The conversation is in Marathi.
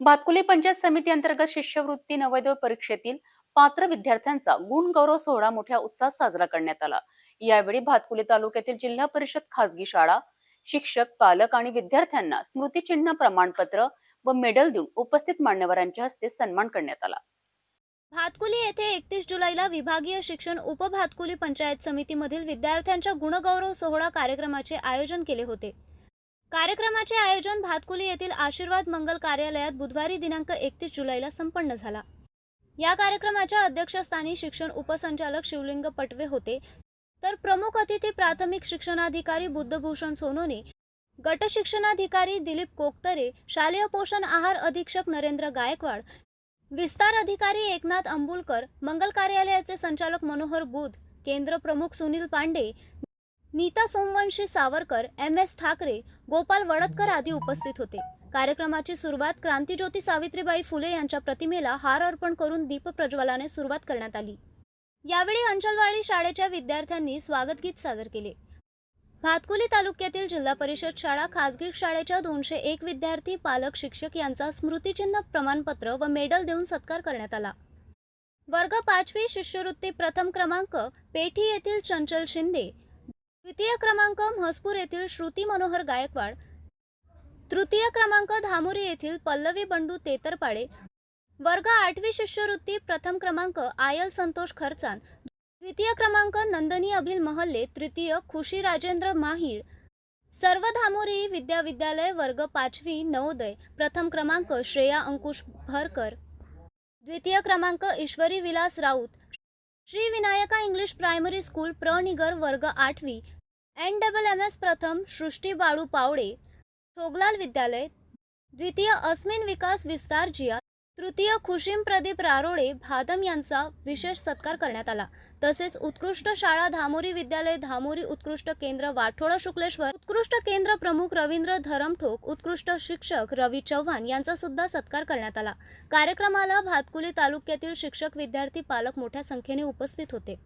भातकुली पंचायत समिती अंतर्गत शिष्यवृत्ती नवोदय परीक्षेतील पात्र विद्यार्थ्यांचा गुण गौरव सोहळा मोठ्या उत्साहात साजरा करण्यात आला. यावेळी भातकुली तालुक्यातील जिल्हा परिषद खासगी शाळा शिक्षक पालक आणि विद्यार्थ्यांना स्मृतिचिन्ह प्रमाणपत्र व मेडल देऊन उपस्थित मान्यवरांच्या हस्ते सन्मान करण्यात आला. भातकुली येथे एकतीस जुलैला विभागीय शिक्षण उपभातकुली पंचायत समितीमधील विद्यार्थ्यांच्या गुणगौरव सोहळा कार्यक्रमाचे आयोजन केले होते. कार्यक्रमाचे आयोजन भातकुली येथील आशीर्वाद मंगल कार्यालयात बुधवारी दिनांक एकतीस जुलैला संपन्न झाला. या कार्यक्रमाच्या अध्यक्षस्थानी शिक्षण उपसंचालक शिवलिंग पटवे होते. तर प्रमुख अतिथी प्राथमिक शिक्षणाधिकारी बुद्धभूषण सोनोने गट शिक्षणाधिकारी दिलीप कोकतरे शालेय पोषण आहार अधीक्षक नरेंद्र गायकवाड विस्तार अधिकारी एकनाथ अंबुलकर मंगल कार्यालयाचे संचालक मनोहर बुध केंद्र प्रमुख सुनील पांडे नीता सोमवंशी सावरकर एम एस ठाकरे गोपाल वडतकर आदी उपस्थित होते. कार्यक्रमाची सुरुवात क्रांतीज्योती सावित्रीबाई फुले यांच्या प्रतिमेला हार अर्पण करून दीपप्रज्वलाने सुरुवात करण्यात आली. यावेळी अंचलवाडी शाळेच्या विद्यार्थ्यांनी स्वागत गीत सादर केले. भातकुली तालुक्यातील जिल्हा परिषद शाळा खासगी शाळेच्या दोनशे एक विद्यार्थी पालक शिक्षक यांचा स्मृतिचिन्ह प्रमाणपत्र व मेडल देऊन सत्कार करण्यात आला. वर्ग पाचवी शिष्यवृत्ती प्रथम क्रमांक पेठी येथील चंचल शिंदे द्वितीय क्रमांक म्हसपूर येथील श्रुती मनोहर गायकवाड. तृतीय क्रमांक धामुरी येथील पल्लवी बंडू तेतरपाडे. वर्ग आठवी शिष्यवृत्ती प्रथम क्रमांक आयल संतोष खरचान. द्वितीय क्रमांक नंदनी अभिल महल्ले. तृतीय खुशी राजेंद्र माहीळ सर्व धामोरी विद्या विद्यालय वर्ग पाचवी नवोदय. प्रथम क्रमांक श्रेया अंकुश भरकर. द्वितीय क्रमांक Ishwari Vilas Raut. Shri Vinayaka English primary school प्रनिगर वर्ग आठवी एन डबल एम एस प्रथम सृष्टी बाळू पावडे ठोगलाल विद्यालय द्वितीय अस्मिन विकास विस्तार जिया तृतीय खुशीम प्रदीप रारोळे भादम यांचा विशेष सत्कार करण्यात आला. तसेच उत्कृष्ट शाळा धामोरी विद्यालय धामोरी उत्कृष्ट केंद्र वाठोळा शुक्लेश्वर उत्कृष्ट केंद्र प्रमुख रवींद्र धरमठोक उत्कृष्ट शिक्षक रवी चव्हाण यांचा सुद्धा सत्कार करण्यात आला. कार्यक्रमाला भातकुली तालुक्यातील शिक्षक विद्यार्थी पालक मोठ्या संख्येने उपस्थित होते.